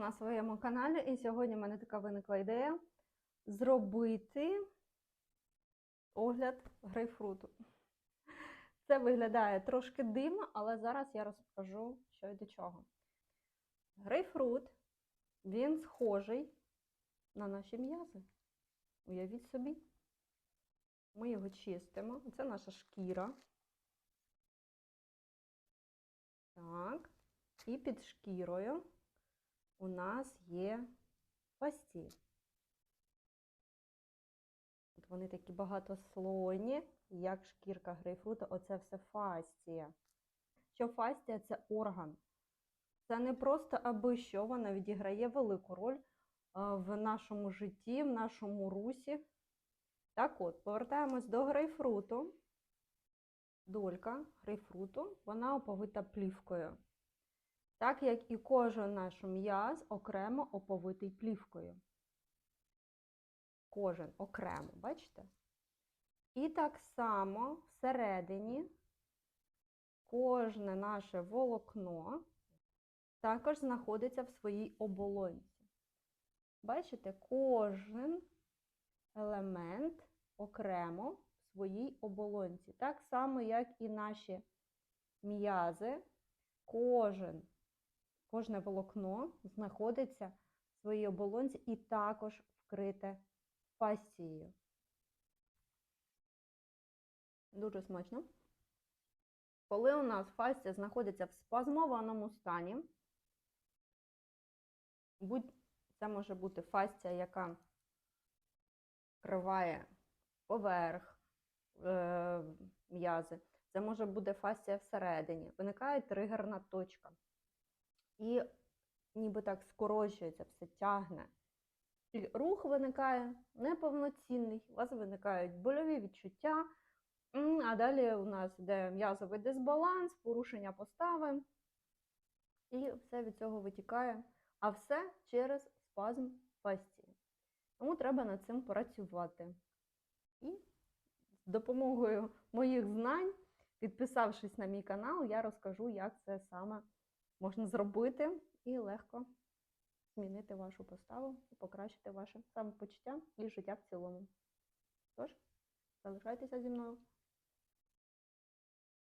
на своєму каналі, і сьогодні в мене така виникла ідея зробити огляд грейпфруту. Це виглядає трошки дивно, але зараз я розкажу, що і до чого. Грейпфрут, він схожий на наші м'язи. Уявіть собі. Ми його чистимо. Це наша шкіра. Так. І під шкірою у нас є. От вони такі багатослойні, як шкірка грейпфрута, оце все фасція. Що фасція це орган. Це не просто аби що, вона відіграє велику роль в нашому житті, в нашому русі. Так от, повертаємось до грейпфруту. Долька грейпфруту, вона оповита плівкою. Так як і кожен наш м'яз окремо оповитий плівкою. Кожен окремо, бачите? І так само всередині кожне наше волокно також знаходиться в своїй оболонці. Бачите, кожен елемент окремо в своїй оболонці. Так само, як і наші м'язи, кожен, кожне волокно знаходиться в своїй оболонці і також вкрите фасцією. Дуже смачно. Коли у нас фасція знаходиться в спазмованому стані, це може бути фасція, яка вкриває поверх е, м'язи. Це може бути фасція всередині. Виникає тригерна точка. І ніби так скорочується, все тягне. І рух виникає неповноцінний, у вас виникають больові відчуття, а далі у нас йде м'язовий дисбаланс, порушення постави. І все від цього витікає. А все через спазм фасції. Тому треба над цим працювати. І з допомогою моїх знань, підписавшись на мій канал, я розкажу, як це саме можна зробити і легко змінити вашу поставу і покращити ваше самопочуття і життя в цілому. Тож, залишайтеся зі мною.